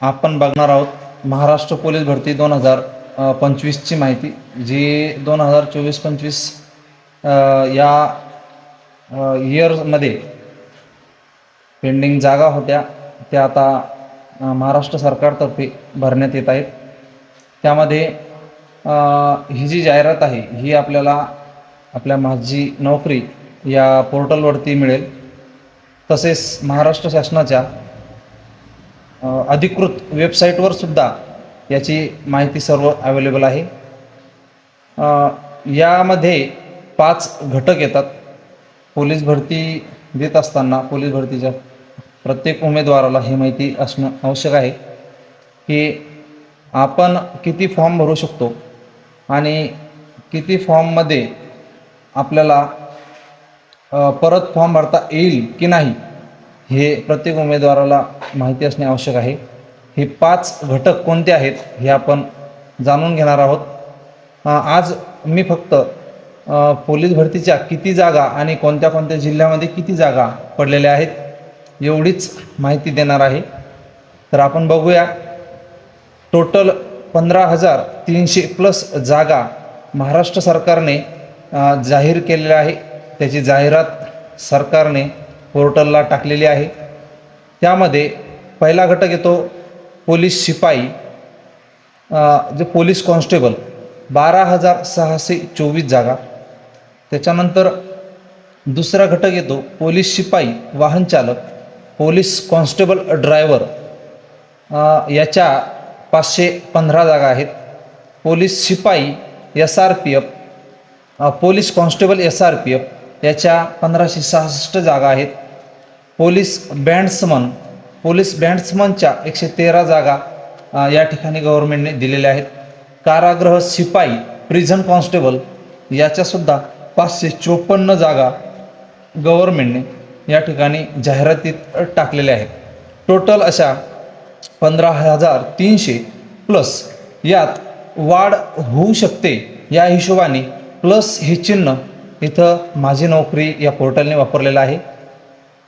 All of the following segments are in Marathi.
आपण बघणार आहोत महाराष्ट्र पोलीस भरती दोन हजार पंचवीसची माहिती जी दोन हजार चोवीस पंचवीस या इयरमध्ये पेंडिंग जागा होत्या. त्या आता महाराष्ट्र सरकारतर्फे भरण्यात येत आहेत. त्यामध्ये ही जी जाहिरात आहे ही आपल्याला आपल्या माझी नोकरी या पोर्टलवरती मिळेल. तसेच महाराष्ट्र शासनाच्या अधिकृत वेबसाईटवर सुद्धा याची माहिती सर्व अवेलेबल आहे. यामध्ये पाच घटक येतात. पोलीस भरती देत असताना पोलीस भरतीच्या प्रत्येक उमेदवाराला ही माहिती असणं आवश्यक आहे की आपण किती फॉर्म भरू शकतो आणि किती फॉर्ममध्ये आपल्याला परत फॉर्म भरता येईल की नाही हे प्रत्येक उमेदवाराला माहिती असणे आवश्यक आहे. हे पाच घटक कोणते आहेत हे आपण जाणून घेणार आहोत. आज मी फक्त पोलीस भरतीच्या किती जागा आणि कोणत्या कोणत्या जिल्ह्यामध्ये किती जागा पडलेल्या आहेत एवढीच माहिती देणार आहे. तर आपण बघूया. टोटल पंधरा हजार तीनशे प्लस जागा महाराष्ट्र सरकारने जाहीर केलेल्या आहे. त्याची जाहिरात सरकारने पोर्टलला टाकलेली आहे. त्यामध्ये पहिला घटक येतो पोलीस शिपाई जे पोलीस कॉन्स्टेबल बारा हजार सहाशे चोवीस जागा. त्याच्यानंतर दुसरा घटक येतो पोलीस शिपाई वाहन चालक पोलीस कॉन्स्टेबल ड्रायव्हर. याच्या पाचशे पंधरा जागा आहेत. पोलीस शिपाई S R P F police constable S R P F याच्या पंधराशे सहासष्ट जागा आहेत. पोलीस बँड्समन पोलीस बँड्समनच्या एकशे तेरा जागा या ठिकाणी गव्हर्नमेंटने दिलेल्या आहेत. कारागृह शिपाई प्रिझन कॉन्स्टेबल याच्यासुद्धा पाचशे चोपन्न जागा गव्हर्मेंटने या ठिकाणी जाहिरातीत टाकलेल्या आहेत. टोटल अशा पंधरा हजार तीनशे प्लस यात वाढ होऊ शकते या हिशोबाने प्लस हे चिन्ह इथं माझी नोकरी या पोर्टलने वापरलेलं आहे.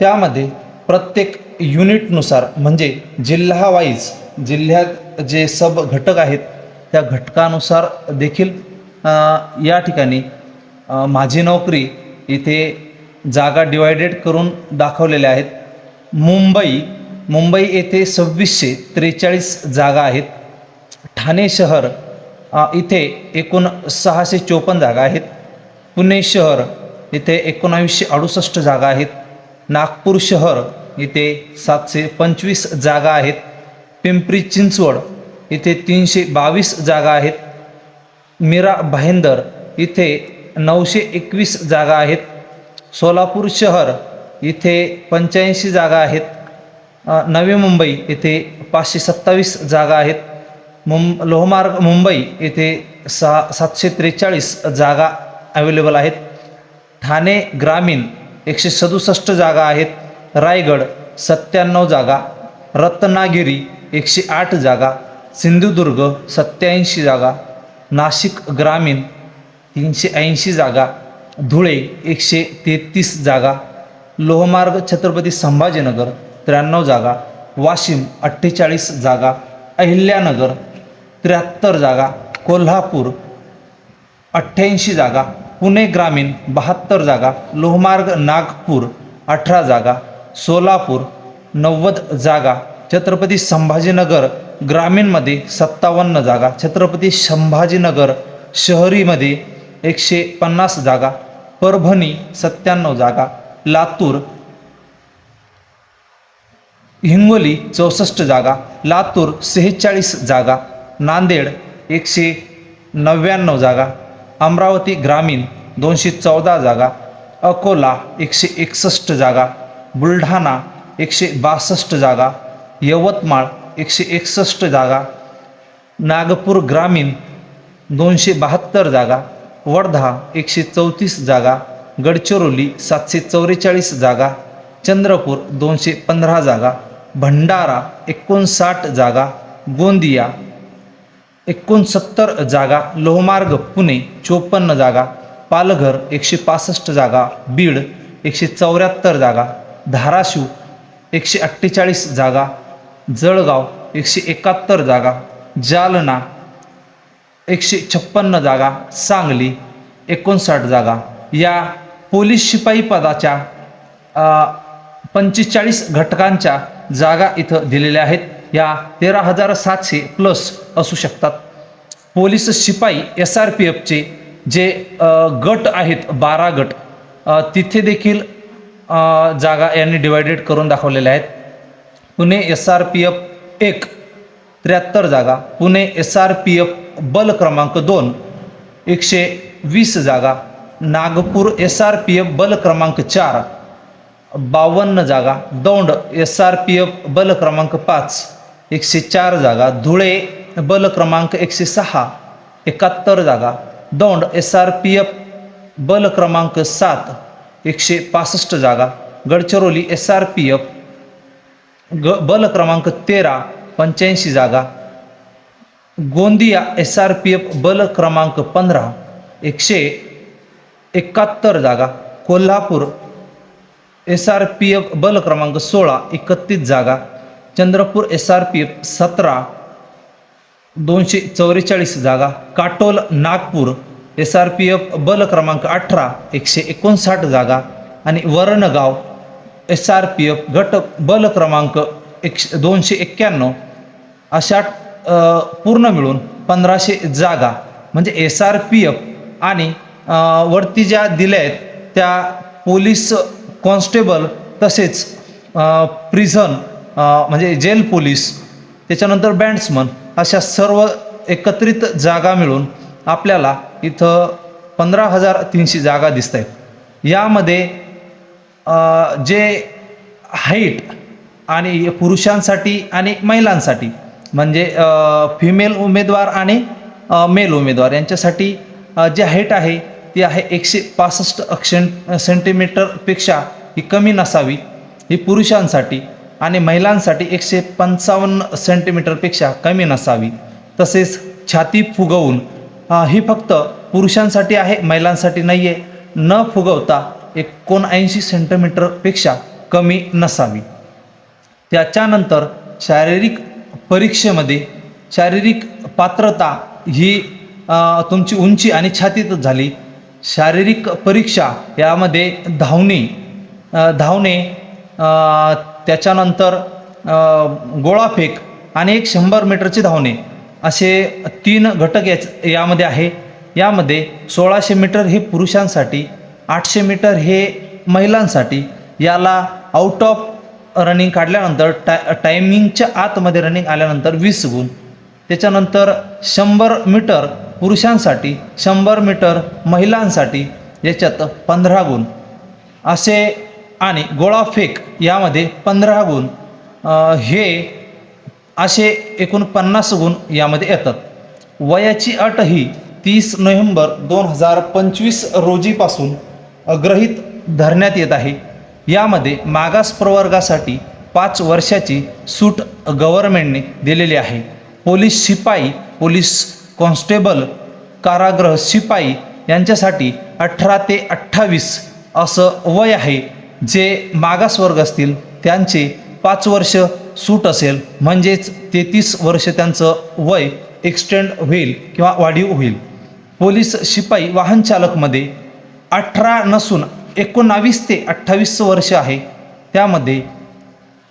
त्यामध्ये प्रत्येक युनिटनुसार म्हणजे जिल्हावाईज जिल्ह्यात जे सब घटक आहेत त्या घटकानुसार देखील या ठिकाणी माझी नोकरी इथे जागा डिवायडेड करून दाखवलेल्या आहेत. मुंबई मुंबई येथे सव्वीसशे त्रेचाळीस जागा आहेत. ठाणे शहर इथे एकूण सहाशे चोपन्न जागा आहेत. पुणे शहर इथे एकोणावीसशे अडुसष्ट जागा आहेत. नागपूर शहर इथे सातशे पंचवीस जागा आहेत. पिंपरी चिंचवड इथे तीनशे बावीस जागा आहेत. मीरा भाईंदर इथे नऊशे एकवीस जागा आहेत. सोलापूर शहर इथे पंच्याऐंशी जागा आहेत. नवी मुंबई इथे पाचशे सत्तावीस जागा आहेत. मुं लोहमार्ग मुंबई येथे सहा सातशे त्रेचाळीस जागा अवेलेबल आहेत. ठाणे ग्रामीण एकशे सदुसष्ट जागा आहेत. रायगड सत्त्याण्णव जागा रत्नागिरी एकशे आठ जागा सिंधुदुर्ग सत्याऐंशी जागा नाशिक ग्रामीण तीनशे ऐंशी जागा धुळे एकशे तेहतीस जागा लोहमार्ग छत्रपती संभाजीनगर त्र्याण्णव जागा वाशिम अठ्ठेचाळीस जागा अहिल्यानगर त्र्याहत्तर जागा कोल्हापूर अठ्ठ्याऐंशी जागा पुणे ग्रामीण बहात्तर जागा लोहमार्ग नागपूर अठरा जागा सोलापूर नव्वद जागा छत्रपती संभाजीनगर ग्रामीणमध्ये सत्तावन्न जागा छत्रपती संभाजीनगर शहरीमध्ये एकशे पन्नास जागा परभणी सत्त्याण्णव जागा लातूर हिंगोली चौसष्ट जागा लातूर सेहेचाळीस जागा नांदेड एकशे नव्याण्णव जागा अमरावती ग्रामीण दोनशे चौदा जागा अकोला एकशे एकसष्ट जागा बुलढाणा एकशे बासष्ट जागा यवतमाळ एकशे एकसष्ट जागा नागपूर ग्रामीण दोनशे बहात्तर जागा वर्धा एकशे चौतीस जागा गडचिरोली सातशे चौवेचाळीस जागा चंद्रपूर दोनशे पंधरा जागा भंडारा एकोणसाठ जागा गोंदिया एकोणसत्तर जागा लोहमार्ग पुणे चोपन्न जागा पालघर एकशे पासष्ट जागा बीड एकशे चौऱ्याहत्तर जागा धाराशिव एकशे अठ्ठेचाळीस जागा जळगाव एकशे एकाहत्तर जागा जालना एकशे छप्पन्न जागा सांगली एकोणसाठ जागा. या पोलीस शिपाई पदाच्या पंचेचाळीस घटकांच्या जागा इथं दिलेल्या आहेत. या तेरा हजार सातशे प्लस असू शकतात. पोलीस शिपाई एस आर पी एफचे जे गट आहेत बारा गट तिथे देखील जागा यांनी डिवायडेड करून दाखवलेल्या आहेत. Pune S R P F एक त्र्याहत्तर जागा Pune S R P F बल क्रमांक दोन एकशे वीस जागा Nagpur S R P F बल क्रमांक चार बावन्न जागा Daund S R P F बल क्रमांक पाच एकशे चार जागा धुळे बल क्रमांक एकशे सहा एकाहत्तर जागा Daund S R P F बल क्रमांक सात, एकशे पासष्ट जागा. Gadchiroli S R P F ग बल क्रमांक तेरा, पंच्याऐंशी जागा. Gondia S R P F बल क्रमांक पंधरा, एकशे एकाहत्तर जागा. Kolhapur S R P F बल क्रमांक सोळा, एकतीस जागा. Chandrapur S R P F सतरा दोनशे चौवेचाळीस जागा. Katol Nagpur S R P F बल क्रमांक अठरा एकशे एकोणसाठ जागा. आणि Varangaon S R P F गट बल क्रमांक एकशे दोनशे एक्क्याण्णव. अशा पूर्ण मिळून पंधराशे जागा. म्हणजे एस आर पी एफ आणि वरती ज्या दिल्या आहेत त्या पोलीस कॉन्स्टेबल तसेच प्रिझन म्हणजे जेल पोलीस त्याच्यानंतर बँड्समन अशा सर्व एकत्रित जागा मिळून आपल्याला इथं पंधरा हजार तीनशे जागा दिसत आहेत यामध्ये जे हाईट आणि पुरुषांसाठी आणि महिलांसाठी म्हणजे फिमेल उमेदवार आणि मेल उमेदवार यांच्यासाठी जे हाईट आहे ती आहे एकशे पासष्ट अक्षें सेंटीमीटरपेक्षा ही कमी नसावी. ही पुरुषांसाठी आणि महिलांसाठी एकशे पंचावन्न सेंटीमीटरपेक्षा कमी नसावी. तसेच छाती फुगवून ही फक्त पुरुषांसाठी आहे महिलांसाठी नाही आहे न फुगवता एकोणऐंशी सेंटीमीटरपेक्षा कमी नसावी. त्याच्यानंतर शारीरिक परीक्षेमध्ये शारीरिक पात्रता ही तुमची उंची आणि छातीतच झाली. शारीरिक परीक्षा यामध्ये धावणे धावणे त्याच्यानंतर गोळाफेक आणि एक शंभर मीटरची धावणे असे तीन घटक याच यामध्ये आहे. यामध्ये सोळाशे मीटर हे पुरुषांसाठी आठशे मीटर हे महिलांसाठी याला आउट ऑफ रनिंग काढल्यानंतर टा टायमिंगच्या आतमध्ये रनिंग आल्यानंतर वीस गुण. त्याच्यानंतर शंभर मीटर पुरुषांसाठी शंभर मीटर महिलांसाठी याच्यात पंधरा गुण. असे आणि गोळाफेक यामध्ये पंधरा गुण हे असे एकूण पन्नास गुण यामध्ये येतात. वयाची अट ही तीस नोव्हेंबर दोन हजार पंचवीस रोजीपासून ग्रहित धरण्यात येत आहे. यामध्ये मागास प्रवर्गासाठी पाच वर्षाची सूट गव्हर्नमेंटने दिलेली आहे. पोलीस शिपाई पोलीस कॉन्स्टेबल कारागृह शिपाई यांच्यासाठी अठरा ते अठ्ठावीस असं वय आहे. जे मागासवर्ग असतील त्यांचे पाच वर्ष सूट असेल म्हणजेच तेहतीस वर्ष त्यांचं वय एक्सटेंड होईल किंवा वाढीव होईल. पोलीस शिपाई वाहन चालकमध्ये अठरा नसून एकोणावीस ते अठ्ठावीस वर्ष आहे. त्यामध्ये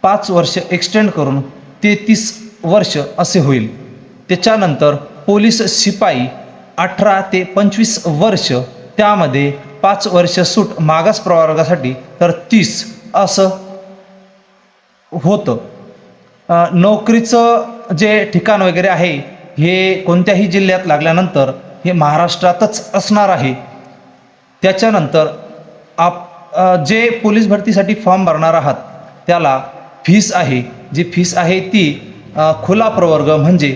पाच वर्ष एक्सटेंड करून तेहतीस वर्ष असे होईल. त्याच्यानंतर पोलीस शिपाई अठरा ते पंचवीस वर्ष त्यामध्ये पाच वर्ष सूट मागास प्रवर्गासाठी तर तीस असं होतं. नोकरीचं जे ठिकाण वगैरे आहे हे कोणत्याही जिल्ह्यात लागल्यानंतर हे महाराष्ट्रातच असणार आहे. त्याच्यानंतर आप जे पोलीस भरतीसाठी फॉर्म भरणार आहात त्याला फीस आहे. जी फीस आहे ती खुला प्रवर्ग म्हणजे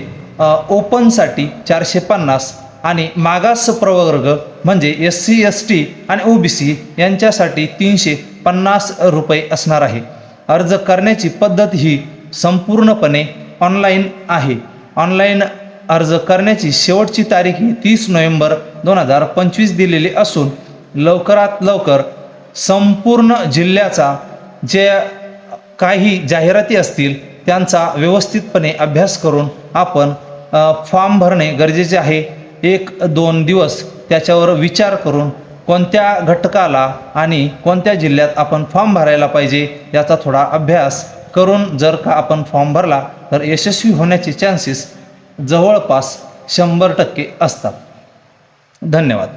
ओपनसाठी चारशे पन्नास आणि मागास प्रवर्ग म्हणजे एस सी एस टी आणि ओ बी सी यांच्यासाठी तीनशे पन्नास रुपये असणार आहे. अर्ज करण्याची पद्धत ही संपूर्णपणे ऑनलाईन आहे. ऑनलाईन अर्ज करण्याची शेवटची तारीख ही तीस नोव्हेंबर दोन हजार पंचवीस दिलेली असून लवकरात लवकर संपूर्ण जिल्ह्याचा जे काही जाहिराती असतील त्यांचा व्यवस्थितपणे अभ्यास करून आपण फॉर्म भरणे गरजेचे आहे. एक दोन दिवस त्याच्यावर विचार करून कोणत्या घटकाला आणि कोणत्या जिल्ह्यात आपण फॉर्म भरायला पाहिजे याचा थोडा अभ्यास करून जर का आपण फॉर्म भरला तर यशस्वी होण्याचे चान्सेस जवळपास शंभर टक्के असतात. धन्यवाद.